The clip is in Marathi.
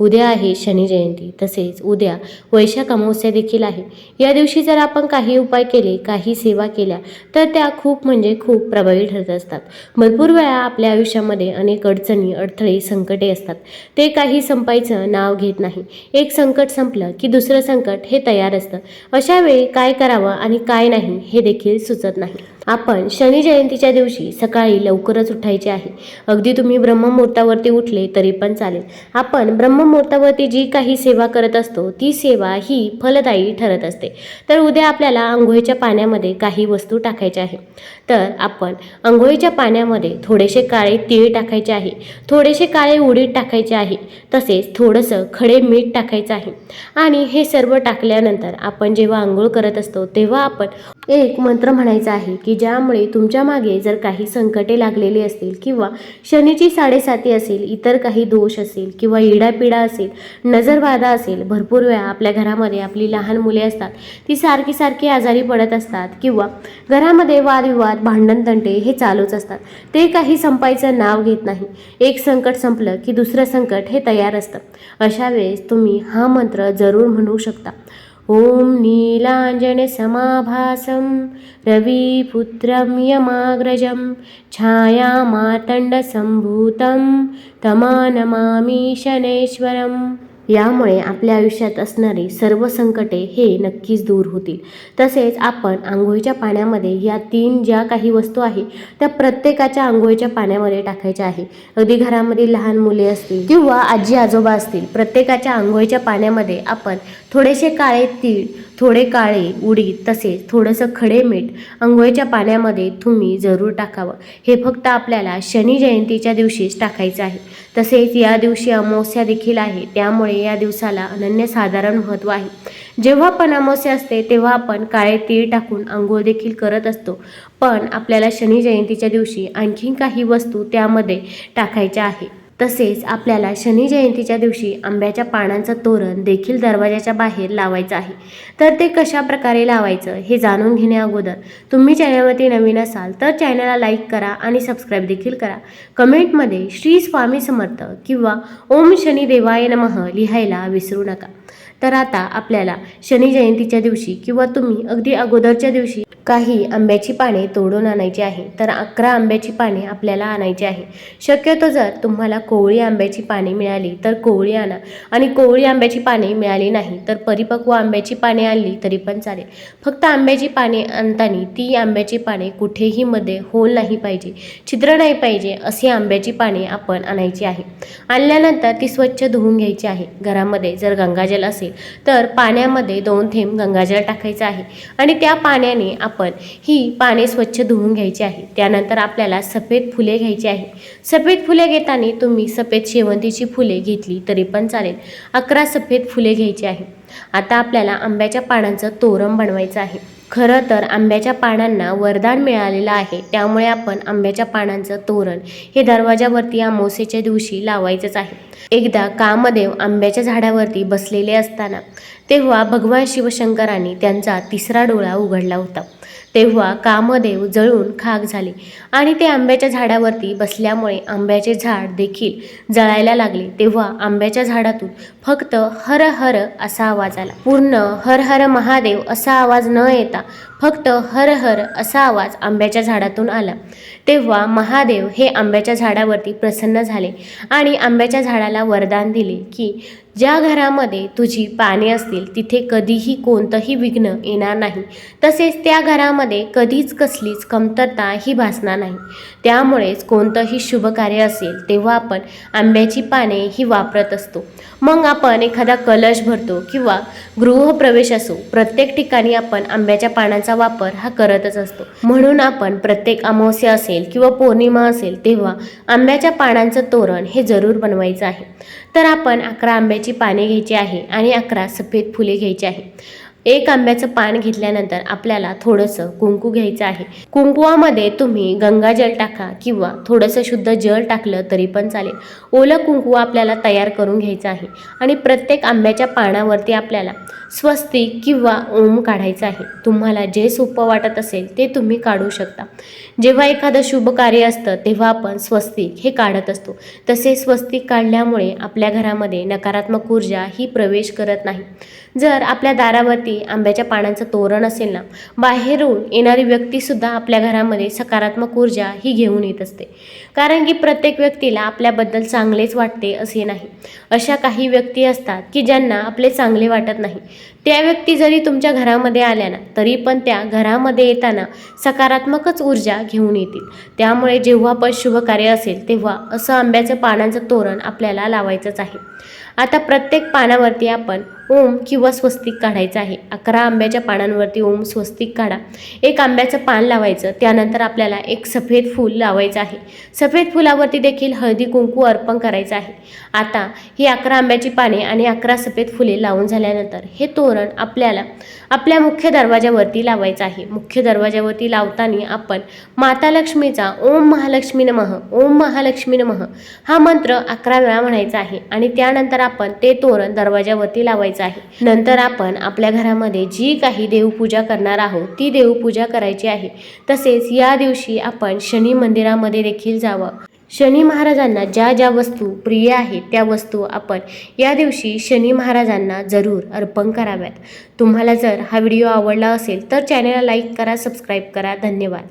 उद्या आहे शनी जयंती तसेच उद्या वैशाख अमावस्या देखील आहे. या दिवशी जर आपण काही उपाय केले काही सेवा केल्या तर त्या खूप म्हणजे खूप प्रभावी ठरत असतात. भरपूर वेळा आपल्या आयुष्यामध्ये अनेक अडचणी अडथळे संकटे असतात. ते काही संपायचं नाव घेत नाही. एक संकट संपलं की दुसरं संकट हे तयार असतं. अशा वेळी काय करावं आणि काय नाही हे देखील सुचत नाही. आपण शनी जयंतीच्या दिवशी सकाळी लवकरच उठायचे आहे. अगदी तुम्ही ब्रह्ममुहूर्तावरती उठले तरी पण चालेल. आपण ब्रह्म ब्रह्ममुहूर्तावरती जी काही सेवा करत असतो ती सेवा ही फलदायी ठरत असते. तर उद्या आपल्याला आंघोळीच्या पाण्यामध्ये काही वस्तू टाकायच्या आहे तर आपण आंघोळीच्या पाण्यामध्ये थोडेसे काळे तीळ टाकायचे आहे. थोडेसे काळे उडीद टाकायचे आहे. तसेच थोडंसं खडे मीठ टाकायचं आहे. आणि हे सर्व टाकल्यानंतर आपण जेव्हा आंघोळ करत असतो तेव्हा आपण एक मंत्र म्हणायचा आहे की ज्यामुळे तुमच्या मागे जर काही संकटे लागलेली असतील किंवा शनीची साडेसाती असेल इतर काही दोष असेल किंवा इडापिडा असेल नजरबाधा असेल भरपूर वेळा आपल्या घरामध्ये आपली लहान मुले असतात ती सारखी सारखी आजारी पडत असतात किंवा घरामध्ये वादविवाद भांडण तंटे हे चालूच असतात. ते काही संपायचं नाव घेत नाही. एक संकट संपलं की दुसरं संकट हे तयार असतं. अशा वेळेस तुम्ही हा मंत्र जरूर म्हणू शकता. ॐ नीलाञ्जनसमाभासं रविपुत्रं यमाग्रजं छायामार्तण्डसम्भूतं तमानमामि शनैश्वरम् यामुळे आपल्या आयुष्यात असणारी सर्व संकटे हे नक्कीच दूर होतील. तसेच आपण आंघोळीच्या पाण्यामध्ये या तीन ज्या काही वस्तू आहे त्या प्रत्येकाच्या आंघोळीच्या पाण्यामध्ये टाकायच्या आहे. अगदी घरामध्ये लहान मुले असतील किंवा आजी आजोबा असतील प्रत्येकाच्या आंघोळीच्या पाण्यामध्ये आपण थोडेसे काळे तीळ थोडे काळे उडीद तसेच थोडंसं खडे मीठ आंघोळीच्या पाण्यामध्ये तुम्ही जरूर टाकावं. हे फक्त आपल्याला शनी जयंतीच्या दिवशीच टाकायचं आहे. तसेच या दिवशी अमावस्या देखील आहे. त्यामुळे या दिवसाला अनन्यसाधारण महत्त्व आहे. जेव्हा पण अमावस्या असते तेव्हा आपण काळे तीळ टाकून आंघोळ देखील करत असतो. पण आपल्याला शनी जयंतीच्या दिवशी आणखीन काही वस्तू त्यामध्ये टाकायच्या आहे तसेच आपल्याला शनी जयंतीच्या दिवशी आंब्याच्या पानांचं तोरण देखील दरवाजाच्या बाहेर लावायचं आहे. तर ते कशा प्रकारे लावायचं हे जाणून घेण्या अगोदर तुम्ही चॅनलवरती नवीन असाल तर चॅनलला लाईक करा आणि सबस्क्राईब देखील करा. कमेंटमध्ये श्री स्वामी समर्थ किंवा ओम शनी देवाय नमः लिहायला विसरू नका. तर आता आपल्याला शनी जयंतीच्या दिवशी किंवा तुम्ही अगदी अगोदरच्या दिवशी काही आंब्याची पाने तोडून आणायची आहे. तर अकरा आंब्याची पाने आपल्याला आणायची आहे. शक्यतो जर तुम्हाला कोवळी आंब्याची पाने मिळाली तर कोवळी आणा. आणि कोवळी आंब्याची पाने मिळाली नाही तर परिपक्व आंब्याची पाने आणली तरी पण चालेल. फक्त आंब्याची पाने आणताना ती आंब्याची पाने कुठेही मध्ये होल नाही पाहिजे छिद्र नाही पाहिजे अशी आंब्याची पाने आपण आणायची आहे. आणल्यानंतर ती स्वच्छ धुवून घ्यायची आहे. घरामध्ये जर गंगाजल असेल तर पाण्यामध्ये दोन थेंब गंगाजल टाकायचं आहे. आणि त्या पाण्याने आपण ही पाने स्वच्छ धुवून घ्यायची आहे. त्यानंतर आपल्याला सफेद फुले घ्यायची आहे. सफेद फुले घेताना तुम्ही सफेद शेवंतीची फुले घेतली तरी पण चालेल. अकरा सफेद फुले घ्यायची आहे. आता आपल्याला आंब्याच्या पानांचं तोरण बनवायचं आहे. खरं तर आंब्याच्या पानांना वरदान मिळालेलं आहे. त्यामुळे आपण आंब्याच्या पानांचं तोरण हे दरवाजावरती अमावस्येच्या दिवशी लावायचंच आहे. एकदा कामदेव आंब्याच्या झाडावरती बसलेले असताना तेव्हा भगवान शिवशंकरांनी त्यांचा तिसरा डोळा उघडला होता. तेव्हा कामदेव जळून खाक झाले आणि ते आंब्याच्या झाडावरती बसल्यामुळे आंब्याचे झाड देखील जळायला लागले. तेव्हा आंब्याच्या झाडातून फक्त हर हर असा आवाज आला. पूर्ण हर हर महादेव असा आवाज न येता फक्त हर हर असा आवाज आंब्याच्या झाडातून आला. तेव्हा महादेव हे आंब्याच्या झाडावरती प्रसन्न झाले आणि आंब्याच्या झाडाला वरदान दिले की ज्या घरामध्ये तुझी पाने असतील तिथे कधीही कोणतंही विघ्न येणार नाही. तसेच त्या घरामध्ये कधीच कसलीच कमतरता ही भासणार नाही. त्यामुळेच कोणतंही शुभ कार्य असेल तेव्हा आपण आंब्याची पाने ही वापरत असतो. मग आपण एखादा कलश भरतो किंवा गृहप्रवेश असो प्रत्येक ठिकाणी आपण आंब्याच्या पानांचा वापर हा करतच असतो. म्हणून आपण प्रत्येक अमावस्या असेल किंवा पौर्णिमा असेल तेव्हा आंब्याच्या पानांचं तोरण हे जरूर बनवायचं आहे. तर आपण अकरा आंब्या आंब्याची पाने घ्यायची आहे आणि अकरा सफेद फुले घ्यायची आहे. एक आंब्याचं पान घेतल्यानंतर आपल्याला थोडंसं कुंकू घ्यायचं आहे. कुंकुवामध्ये तुम्ही गंगाजल टाका किंवा थोडंसं शुद्ध जल टाकलं तरी पण चालेल. ओलं कुंकू आपल्याला तयार करून घ्यायचं आहे आणि प्रत्येक आंब्याच्या पानावरती आपल्याला स्वस्तिक किंवा ओम काढायचं आहे. तुम्हाला जे सोपं वाटत असेल ते तुम्ही काढू शकता. जेव्हा एखादं शुभ कार्य असतं तेव्हा आपण स्वस्तिक हे काढत असतो. तसे स्वस्तिक काढल्यामुळे आपल्या घरामध्ये नकारात्मक ऊर्जा ही प्रवेश करत नाही. जर आपल्या दारावरती आंब्याच्या पानांचं तोरण असेल ना बाहेरून येणारी व्यक्तीसुद्धा आपल्या घरामध्ये सकारात्मक ऊर्जा ही घेऊन येत असते. कारण की प्रत्येक व्यक्तीला आपल्याबद्दल चांगलेच वाटते असे नाही. अशा काही व्यक्ती असतात की ज्यांना आपले चांगले वाटत नाही. त्या व्यक्ती जरी तुमच्या घरामध्ये आल्या ना तरी पण त्या घरामध्ये येताना सकारात्मकच ऊर्जा घेऊन येतील. त्यामुळे जेव्हा पण शुभ कार्य असेल तेव्हा असं आंब्याच्या पानांचं तोरण आपल्याला लावायचंच आहे. आता प्रत्येक पानावरती आपण ओम किंवा स्वस्तिक काढायचं आहे. अकरा आंब्याच्या पानांवरती ओम स्वस्तिक काढा. एक आंब्याचं पान लावायचं त्यानंतर आपल्याला एक सफेद फूल लावायचं आहे. सफेद फुलावरती देखील हळदी कुंकू अर्पण करायचं आहे. आता ही अकरा आंब्याची पाने आणि अकरा सफेद फुले लावून झाल्यानंतर हे तोरण आपल्याला आपल्या मुख्य दरवाजावरती लावायचं आहे. मुख्य दरवाजावरती लावताना आपण माता लक्ष्मीचा ओम महालक्ष्मी नमः ओम महालक्ष्मी नमः हा मंत्र अकरा वेळा म्हणायचा आहे. आणि त्यानंतर आपण ते तोरण दरवाजावरती लावायचं आहे. नंतर आपण आपल्या घरामध्ये जी काही देवपूजा करणार आहोत ती देवपूजा करायची आहे. तसेच या दिवशी आपण शनी मंदिरामध्ये देखील जावं. शनी महाराजांना ज्या ज्या वस्तू प्रिय आहेत त्या वस्तू आपण या दिवशी शनी महाराजांना जरूर अर्पण कराव्यात. तुम्हाला जर हा व्हिडिओ आवडला असेल तर चॅनलला लाईक करा सबस्क्राईब करा. धन्यवाद.